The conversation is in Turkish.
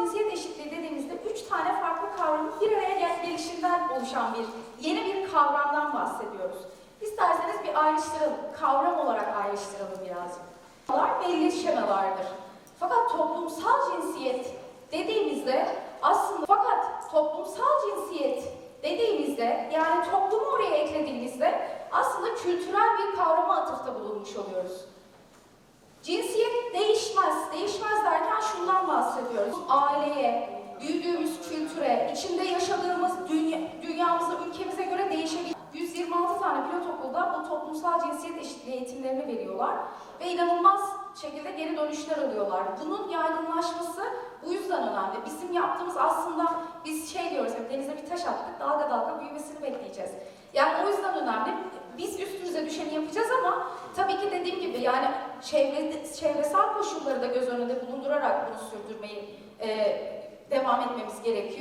cinsiyet eşitliği dediğimizde üç tane farklı kavramın bir araya gel- gelişinden oluşan bir yeni bir kavramdan bahsediyoruz. İsterseniz bir ayrıştıralım, kavram olarak ayrıştıralım birazcık. Bunlar belli şemalardır. Fakat toplumsal cinsiyet dediğimizde aslında fakat toplumsal cinsiyet dediğimizde yani toplumu oraya eklediğimizde aslında kültürel bir kavrama atıfta bulunmuş oluyoruz. Aileye, büyüdüğümüz kültüre, içinde yaşadığımız dünya, dünyamıza, ülkemize göre değişebilir. 126 tane pilot okulda bu toplumsal cinsiyet eşitliği eğitimlerini veriyorlar ve inanılmaz şekilde geri dönüşler alıyorlar. Bunun yaygınlaşması bu yüzden önemli. Bizim yaptığımız aslında biz şey diyoruz hep denize bir taş attık dalga dalga büyümesini bekleyeceğiz. Yani o yüzden önemli. Biz üstümüze düşeni yapacağız ama tabii ki dediğim gibi yani çevre, çevresel koşulları da göz önünde bulundurarak bunu devam etmemiz gerekiyor.